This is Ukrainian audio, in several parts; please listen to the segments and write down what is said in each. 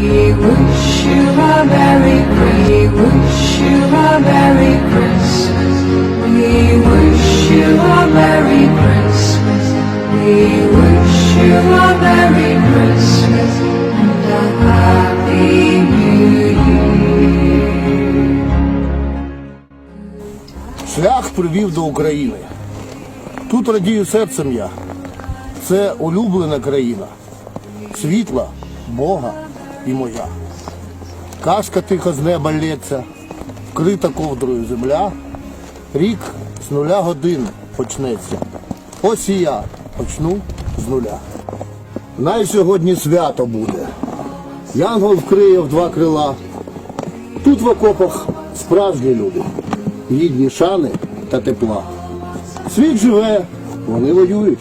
We wish you a Merry Christmas. We wish you a Merry Christmas. We wish you a Merry Christmas. We wish you a Merry Christmas and a Happy New Year. Шлях привів до України. Тут радію серцем я. Це улюблена країна. Світла, Бога і моя. Кашка тихо з неба лється, вкрита ковдрою земля. Рік з нуля годин почнеться. Ось і я почну з нуля. Най сьогодні свято буде. Янгол вкриє в два крила. Тут в окопах справжні люди, гідні шани та тепла. Світ живе, вони воюють.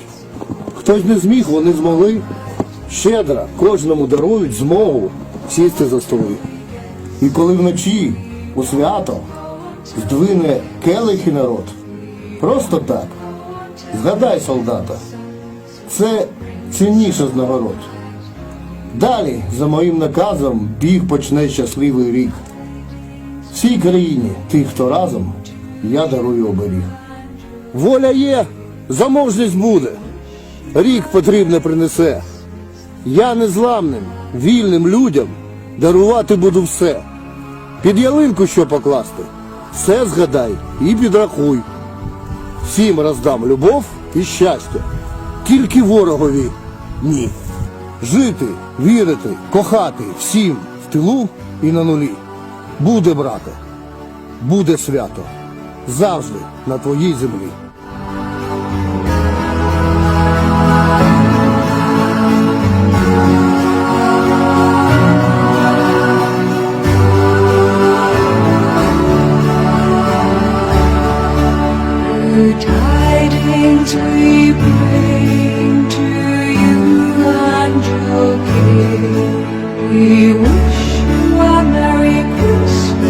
Хтось не зміг, вони змогли. Щедро кожному дарують змогу сісти за столи. І коли вночі у свято здвине келихи народ, просто так, згадай солдата, це цінніше з нагород. Далі, за моїм наказом, біг почне щасливий рік. Всій країні, тих, хто разом, я дарую оберіг. Воля є, заможність буде. Рік потрібне принесе. Я незламним, вільним людям дарувати буду все. Під ялинку що покласти, все згадай і підрахуй. Всім роздам любов і щастя, тільки ворогові ні. Жити, вірити, кохати всім в тилу і на нулі. Буде, брате, буде свято. Завжди на твоїй землі. Tidings we bring to you and your King. We wish you a Merry Christmas.